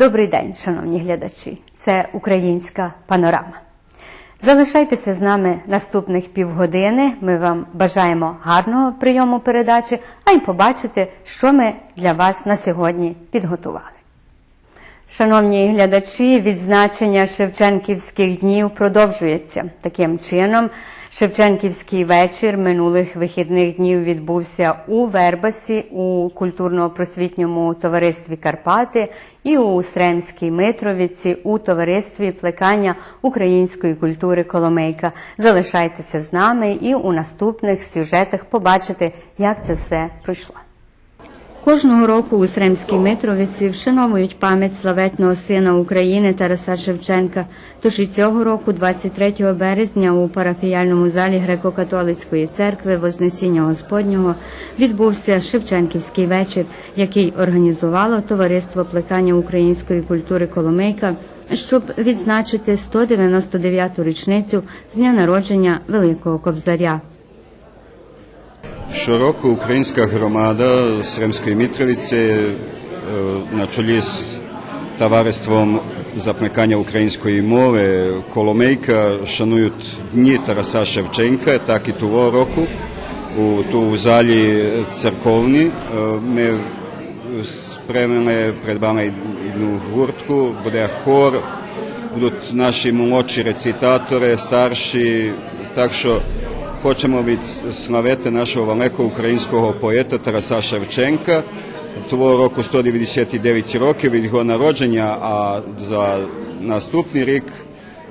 Добрий день, шановні глядачі. Це українська панорама. Залишайтеся з нами наступних півгодини. Ми вам бажаємо гарного прийому передачі, а й побачити, що ми для вас на сьогодні підготували. Шановні глядачі, відзначення Шевченківських днів продовжується. Таким чином, Шевченківський вечір минулих вихідних днів відбувся у Вербасі у культурно-просвітньому товаристві Карпати і у Сремській Митровіці у товаристві плекання української культури Коломейка. Залишайтеся з нами і у наступних сюжетах побачите, як це все пройшло. Кожного року у Сремській Митровиці вшановують пам'ять славетного сина України Тараса Шевченка. Тож і цього року, 23 березня, у парафіяльному залі греко-католицької церкви Вознесіння Господнього відбувся Шевченківський вечір, який організувало товариство плекання української культури Коломейка, щоб відзначити 199-ту річницю з дня народження Великого Кобзаря. Щороку українська громада з Римської Мітровиці е, на чолі з товариством запникання української мови Коломейка шанують дні Тараса Шевченка, так і того року. У ту залі церковні е, ми спрямили перед вами одну гуртку, буде хор, будуть наші молодші рецитатори, старші, так що хочемо відславити нашого великого українського поета Тараса Шевченка. Того року 199 років від його народження, а за наступний рік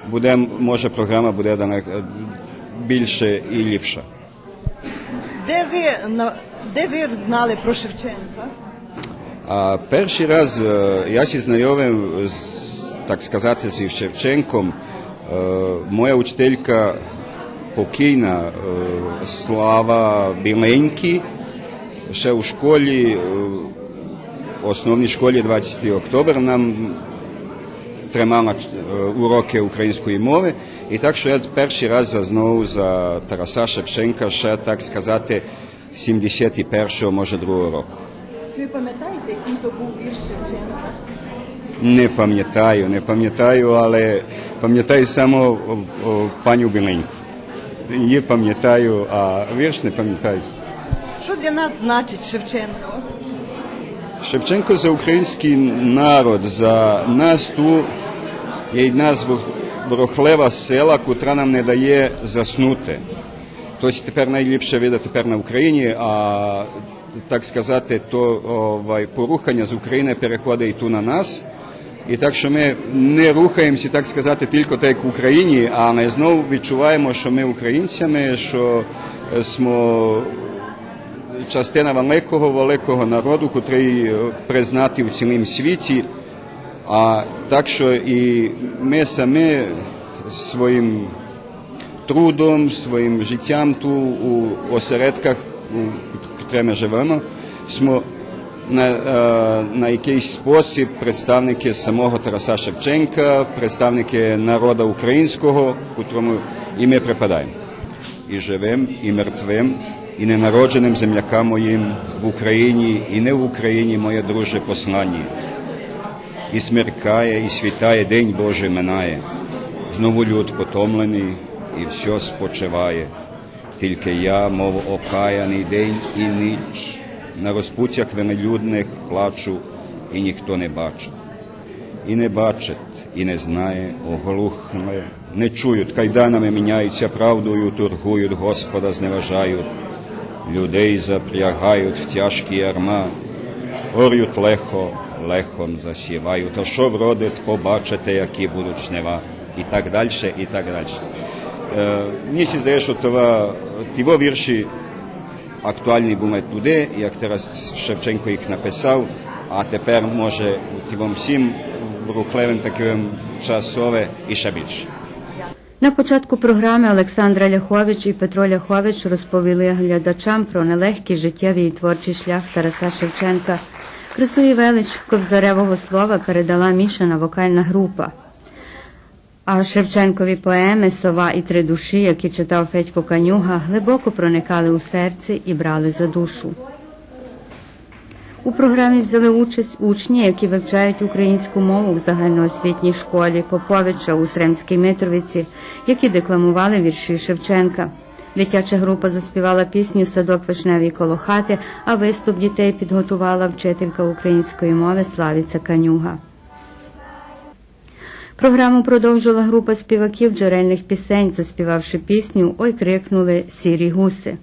буде, може програма буде далеко більше і ліпша. Де ви де ви знали про Шевченка? А перший раз я зі знайомив так сказати, зі Шевченком. Моя учителька покійна е, Слава Біленький, ще у школі, е, основній школі 20 октября нам тримала е, уроки української мови. І так що я перший раз зазнав за Тараса Шевченка ще, так сказати, 71-го, може, другого року. Чи ви пам'ятаєте, який то був вірш Шевченка? Не пам'ятаю, не пам'ятаю, але пам'ятаю саме паню Біленьку. Її пам'ятаю, а вірш не пам'ятаю. Що для нас значить Шевченко? Шевченко за український народ, за нас ту є з ворохлева села, котра нам не дає заснути. Тобто тепер найліпше вида тепер на Україні, а так сказати, то порухання з України переходить і ту на нас. І так що ми не рухаємося, так сказати, тільки так в Україні, а ми знову відчуваємо, що ми українцями, що е, смо частина великого великого народу, котрий е, признатий у цілому світі. А так що і ми самі своїм трудом, своїм життям ту у осередках, у котрих ми живемо, смо на, е, на якийсь спосіб представники самого Тараса Шевченка, представники народу українського, котрому і ми припадаємо. І живим, і мертвим, і ненародженим землякам моїм в Україні, і не в Україні, моє друже послання. І смеркає, і світає, день Божий минає. Знову люд потомлений, і все спочиває. Тільки я, мов окаяний день і ніч, на розпуттях винелюдних плачу, і ніхто не бачить. І не бачить, і не знає, оглухне, не чують, кайданами міняються, правдою торгують, Господа зневажають, людей запрягають в тяжкі ярма, орють легко, легком засівають, а що вродить, побачите, які будуть жнива, і так далі, і так далі. Е, мені ще здає, що това, вірші актуальні були туди, як зараз Шевченко їх написав, а тепер може тівом всім рухливим таким часове і ще більше. На початку програми Олександра Ляхович і Петро Ляхович розповіли глядачам про нелегкий життєвий і творчий шлях Тараса Шевченка. Красу велич Кобзаревого слова передала мішана вокальна група. А Шевченкові поеми Сова і три душі, які читав Федько Канюга, глибоко проникали у серце і брали за душу. У програмі взяли участь учні, які вивчають українську мову в загальноосвітній школі Поповича у Сремській Митровиці, які декламували вірші Шевченка. Дитяча група заспівала пісню Садок вишневий коло хати, а виступ дітей підготувала вчителька української мови Славіця Канюга. Програму продовжила група співаків джерельних пісень, заспівавши пісню Ой крикнули сірі гуси.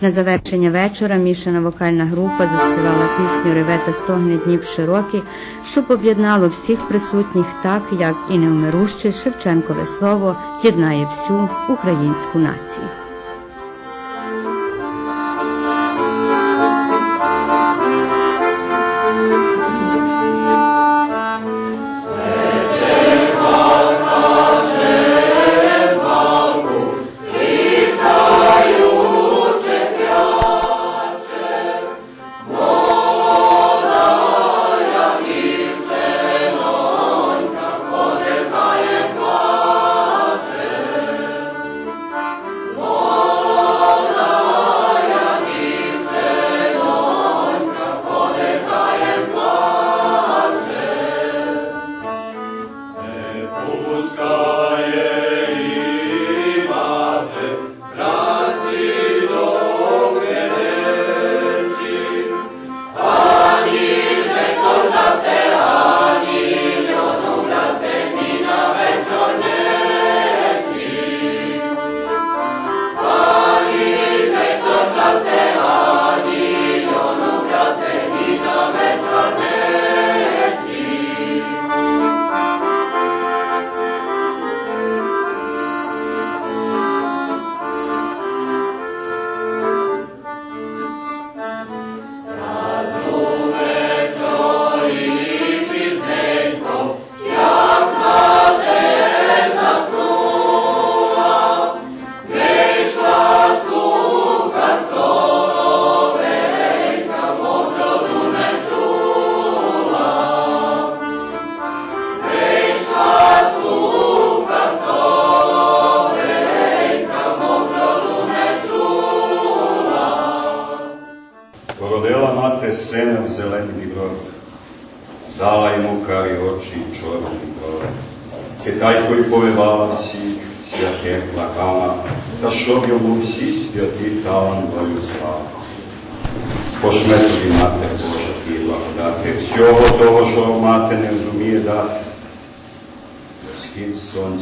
На завершення вечора мішана вокальна група заспівала пісню Реве та стогне днів широкий, що об'єднало всіх присутніх так, як і невмируще Шевченкове слово єднає всю українську націю.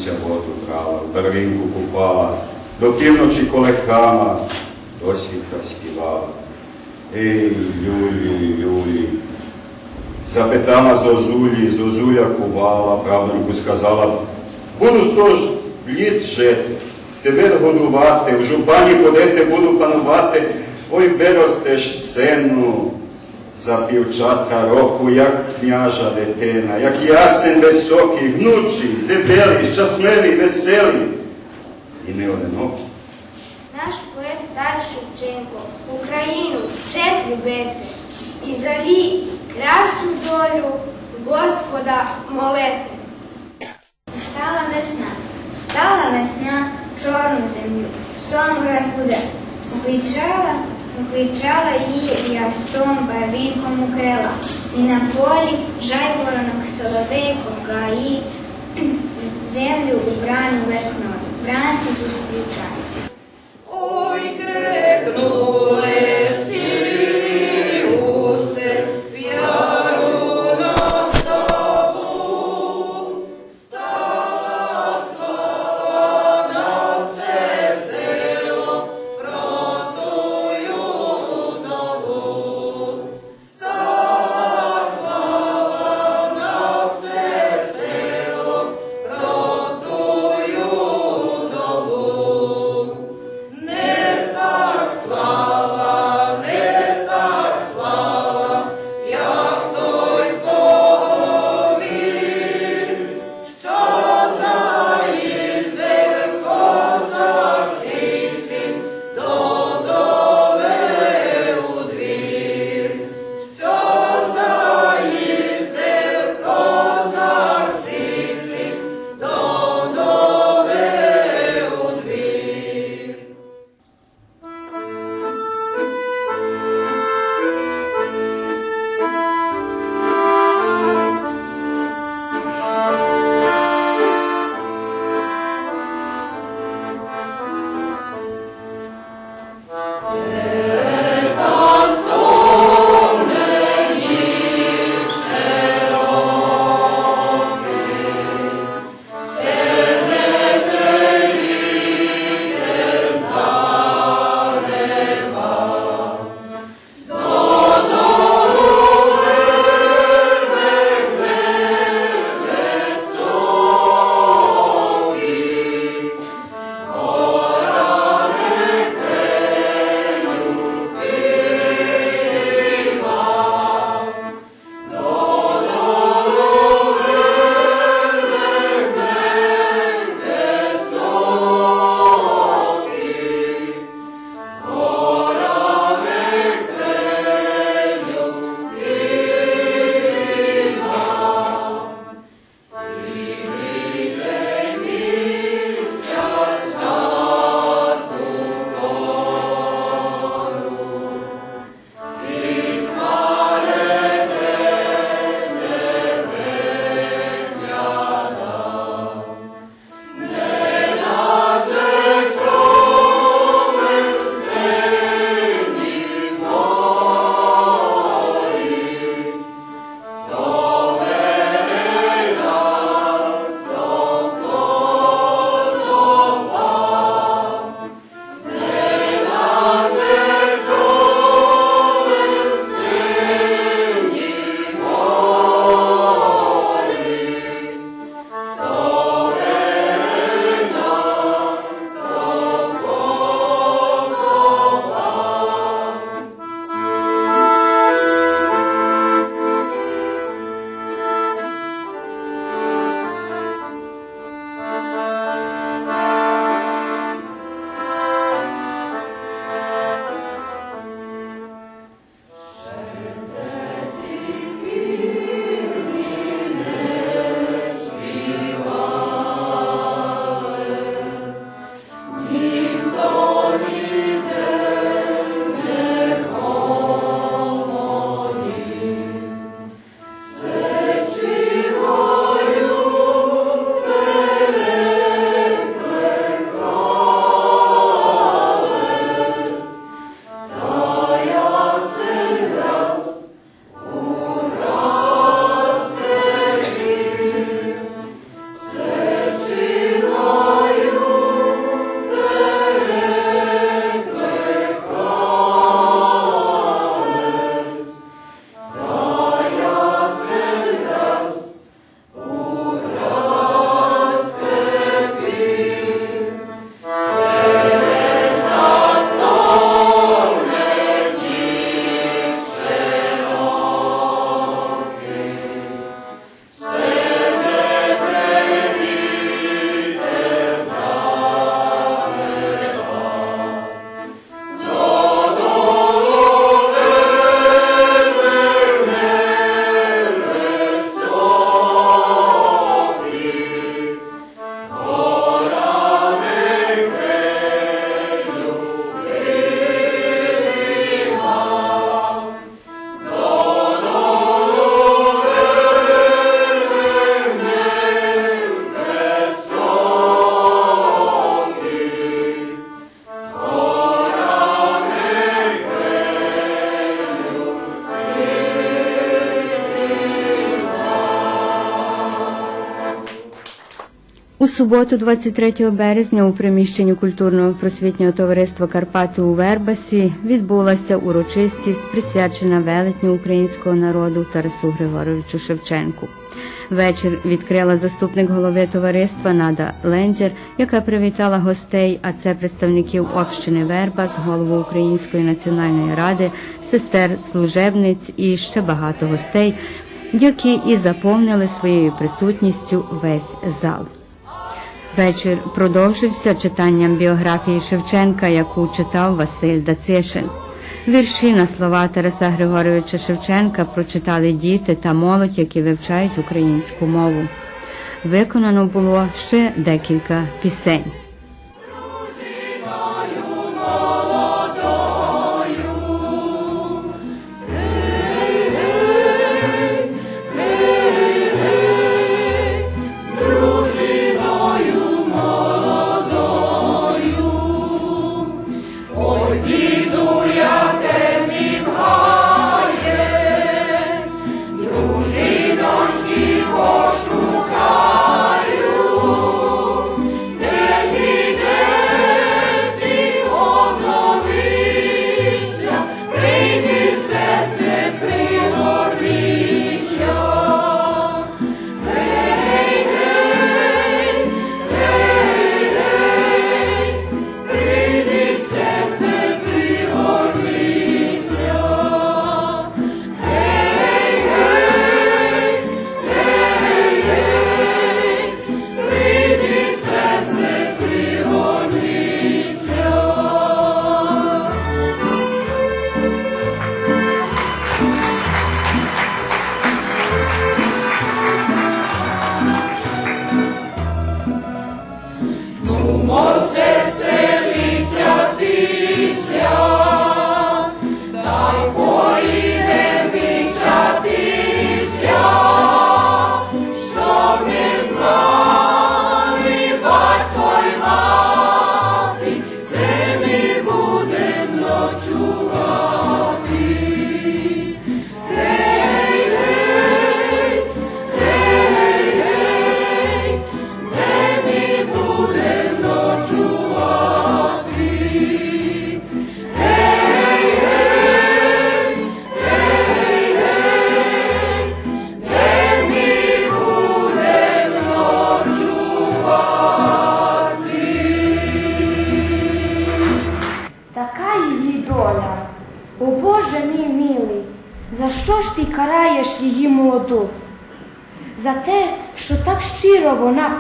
Сонця воду брала, в берлинку купала, до півночі колекама, до світла співала. Ей, Люлі, Люлі, запитала Зозулі, Зозуля кувала, правненьку сказала, буду сто ж літ жити, тебе годувати, в жупані ходити буду панувати, ой виростеш сину за півчатка року, як княжа дитина, як ясен високий, гнучий, дебелий, щасливий, веселий і не одинокий. Наш поет Тарас Шевченко Україну вчить любити і за лі кращу долю Господа молити. Встала весна, встала весна, чорну землю, сон розбуде. Укричала, укричала її ястом барвінком укрила, і на полі жайворонок соловей гаї, землю убрану весною, вранці зустрічає. Ой, крикнули суботу, 23 березня, у приміщенні культурного просвітнього товариства Карпати у Вербасі відбулася урочистість, присвячена велетню українського народу Тарасу Григоровичу Шевченку. Вечір відкрила заступник голови товариства Нада Ленджер, яка привітала гостей, а це представників общини Вербас, голову Української національної ради, сестер служебниць і ще багато гостей, які і заповнили своєю присутністю весь зал. Вечір продовжився читанням біографії Шевченка, яку читав Василь Дацишин. Вірші на слова Тараса Григоровича Шевченка прочитали діти та молодь, які вивчають українську мову. Виконано було ще декілька пісень.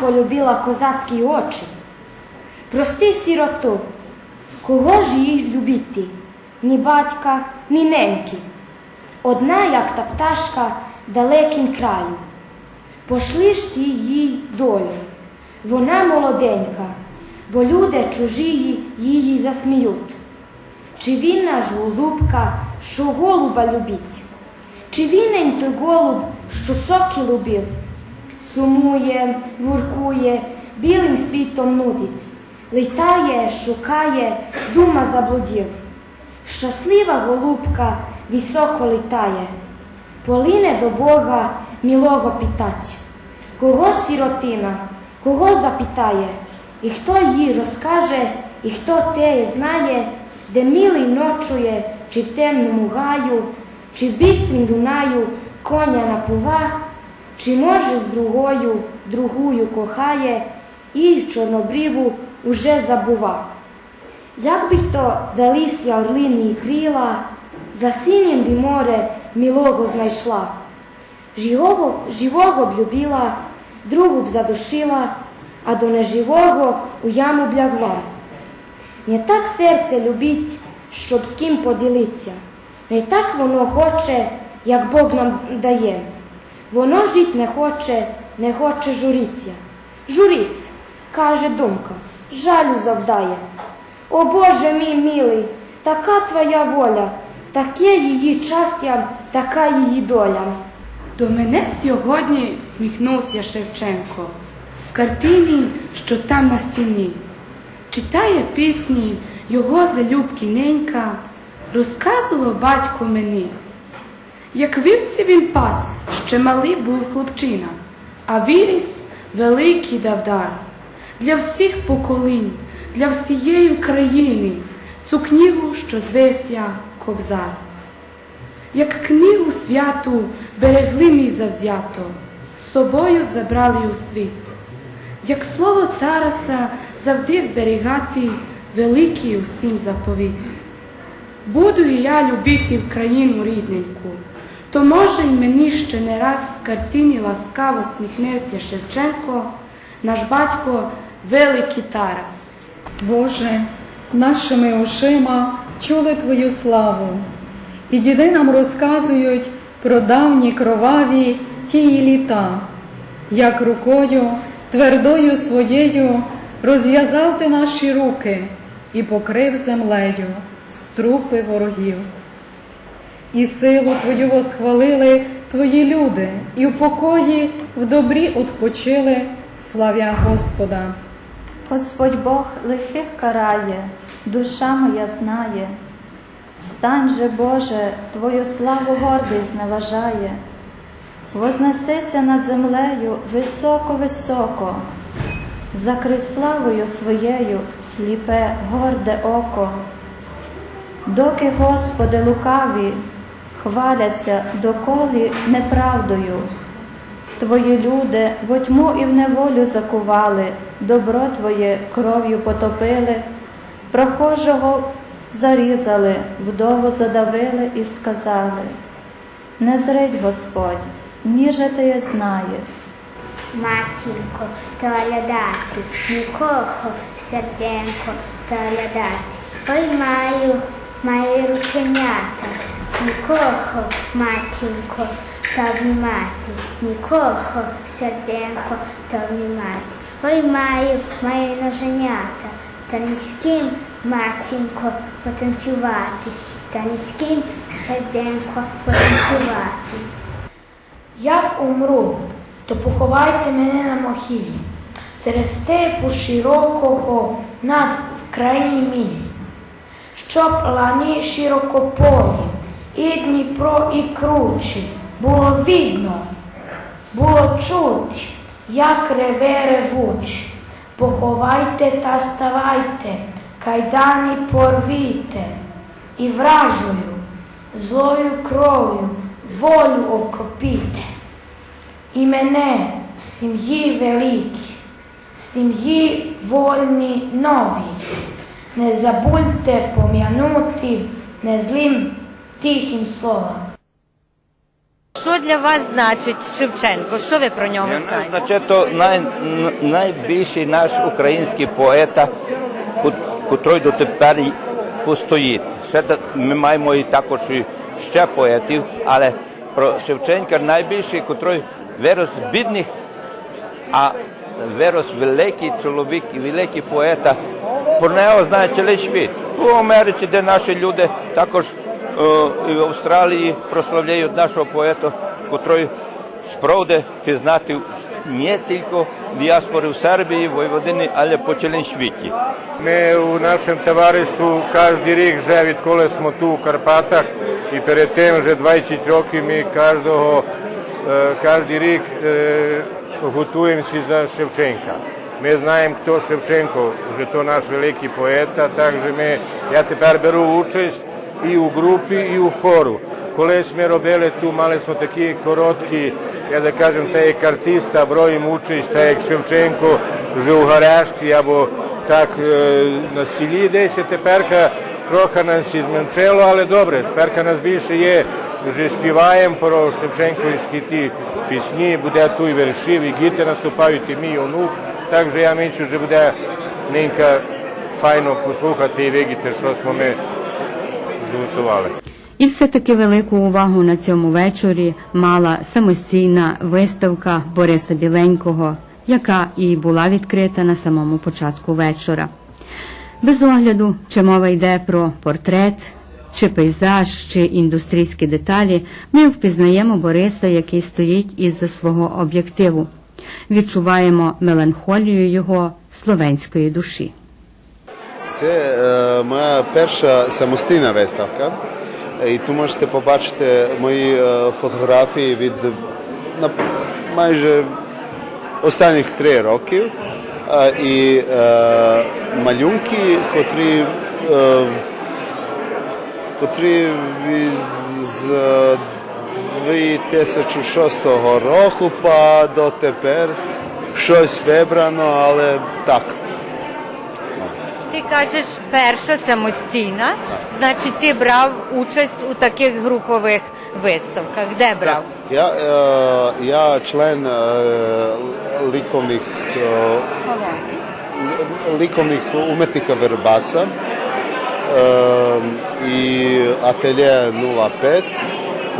Полюбила козацькі очі. Прости сіроту, кого ж їй любити? Ні батька, ні неньки. Одна, як та пташка, далеким краю. Пошли ж ти їй долю. Вона молоденька, бо люди чужії її засміють. Чи він наш голубка, що голуба любить? Чи він той голуб, що соки любив? Сумує, воркує, білим світом нудить, літає, шукає, дума заблудів. Щаслива голубка високо літає, полине до Бога милого питать. Кого сиротина, кого запитає, і хто їй розкаже, і хто те знає, де милий ночує, чи в темному гаю, чи в бістрім Дунаю коня напува, чи може з другою, другую кохає, і чорнобріву уже забува. Як би то далися орлині крила, за синім би море милого знайшла. Живого, живого б любила, другу б задушила, а до неживого у яму б. Не так серце любить, щоб з ким поділиться. Не так воно хоче, як Бог нам дає. Воно жить не хоче, не хоче журіться. Журись, каже думка, жалю завдає. О Боже мій милий, така твоя воля, таке її щастя, така її доля. До мене сьогодні сміхнувся Шевченко з картини, що там на стіні. Читає пісні його залюбки ненька, розказував батько мені. Як вівці він пас, ще малий був хлопчина, а виріс великий давдар. для всіх поколінь, для всієї України, цю книгу, що звестя Кобзар. Як книгу святу берегли мій завзято, з собою забрали у світ. Як слово Тараса завжди зберігати великий усім заповіт. Буду і я любити Україну рідненьку, то може й мені ще не раз з картини ласкаво сміхнеться Шевченко, наш батько Великий Тарас. Боже, нашими ушима чули Твою славу, і діди нам розказують про давні кроваві тії літа, як рукою твердою своєю розв'язав ти наші руки і покрив землею трупи ворогів. І силу Твою восхвалили Твої люди, і в покої в добрі odpoчили, славя Господа. Господь Бог лихих карає, душа моя знає. Встань же, Боже, Твою славу гордий зневажає. Вознесися над землею високо-високо, закрий славою своєю сліпе, горде око. Доки, Господи, лукаві хваляться доколі неправдою, Твої люди во тьму і в неволю закували, добро Твоє кров'ю потопили, прохожого зарізали, вдову задавили і сказали, не зрить Господь, ніже ти є знає. Матінко, толядати, нікого серденько толядати. Ой маю, маю рученята, нікого, матінко, та внимати, нікого серденько та внимати. Ой маю, маю ноженята, та ні з ким, матінко, потанцювати, та ні з ким серденько потанцювати. Як умру, то поховайте мене на могилі, серед степу широкого над в країні мілі, щоб лані широкополі, і Дніпро, і кручі, було видно, було чуть, як реве ревуч. Поховайте та ставайте, кайдані порвіте, і вражою, злою кров'ю волю окропіте. І мене в сім'ї великій, в сім'ї вольні нові. Не забудьте пом'янути незлим тихим словом. Що для вас значить Шевченко? Що ви про нього знаєте? Значить, то най, найбільший наш український поета, котрий дотепер постоїть. Ще ми маємо і також і ще поетів, але про Шевченка найбільший, котрий вирос з бідних, а вирос великий чоловік і великий поета. Про нього знає цілий світ. У Америці, де наші люди також і в Австралії прославляють нашого поета, котрий справді пізнати не тільки діаспори в Сербії, Войводині, але по цілому світі. Ми у нашому товариству кожен рік вже відколи smo tu у Карпатах і перед тим вже 20 років ми кожного, е, кожен рік е, готуємося за Шевченка. Ми знаємо, хто Шевченко, вже то наш великий поет, а також ми, я тепер беру участь і у групі, і у хору. Колись ми робили tu, мали такі короткі, я да кажем, та як артиста, броїм участь, та як Шевченко, вже у Гаряшті, або так на селі десь, а теперка трохи нас і зменшило, але добре, теперка нас більше є, вже співаємо про Шевченківські ті пісні, буде ту і віршів, і гіти наступають, і мій онук, так же я мічу, що буде ненька файно послухати і видіти, що smo ми зготували. І все-таки велику увагу на цьому вечорі мала самостійна виставка Бориса Біленького, яка і була відкрита на самому початку вечора. Без огляду, чи мова йде про портрет, чи пейзаж, чи індустрійські деталі, ми впізнаємо Бориса, який стоїть із-за свого об'єктиву. Відчуваємо меланхолію його словенської душі. Це е, моя перша самостійна виставка. І тут можете побачити мої е, фотографії від на, майже останніх три років. е, і е, малюнки, котрі, е, котрі з е, 2006 року па до тепер щось вибрано, але так. Ти кажеш, перша самостійна, значить, ти брав участь у таких групових виставках. Де брав? Я, е, я член е, ліковних, е, ліковних уметника Вербаса е, і ателє 05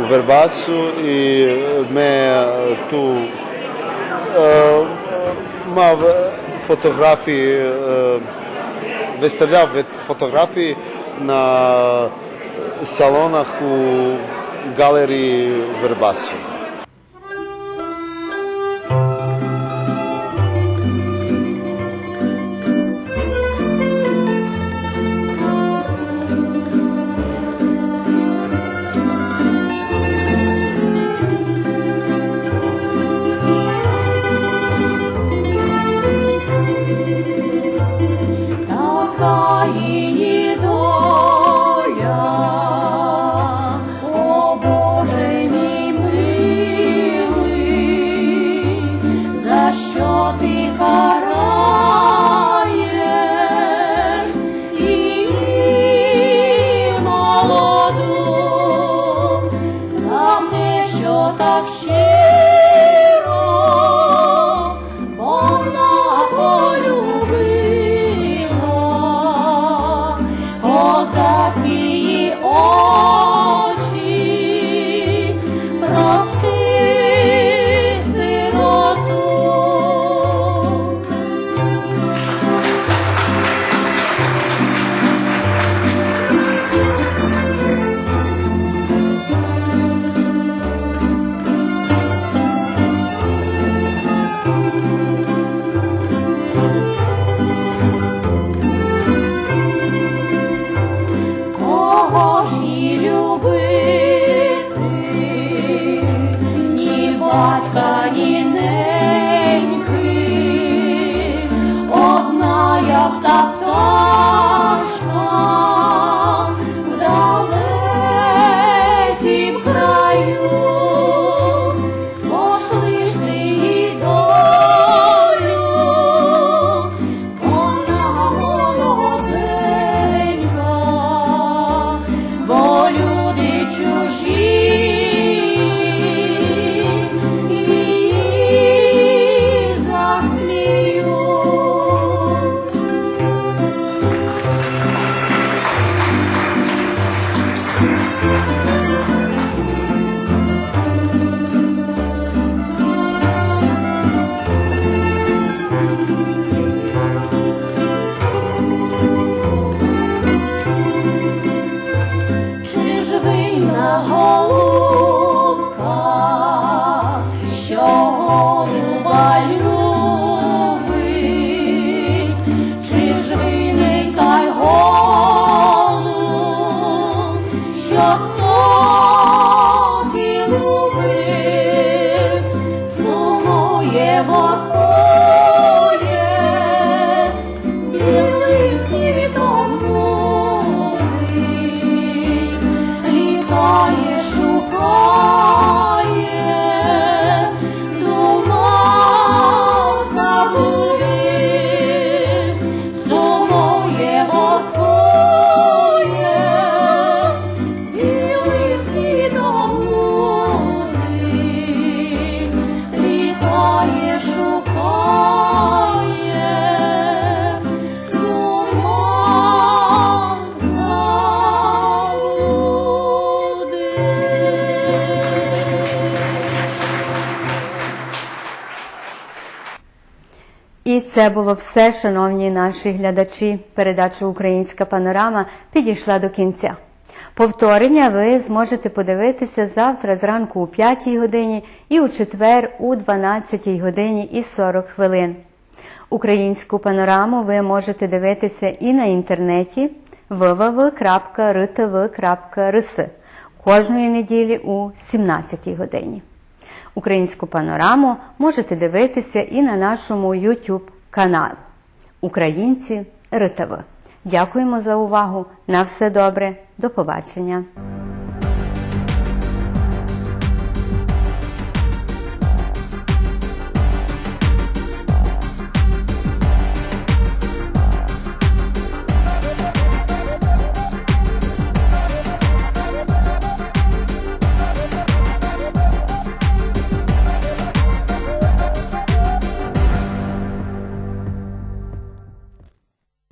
у Вербасу і ми ту е, мав фотографії, е, виставляв фотографії на салонах у галерії Вербасу. Козацькі сумує це було все, шановні наші глядачі. Передача Українська панорама підійшла до кінця. Повторення ви зможете подивитися завтра зранку у 5 годині і у четвер у 12 годині і 40 хвилин. Українську панораму ви можете дивитися і на інтернеті www.rtv.rs кожної неділі у 17 годині. Українську панораму можете дивитися і на нашому YouTube каналу Українці РТВ. Дякуємо за увагу. На все добре. До побачення.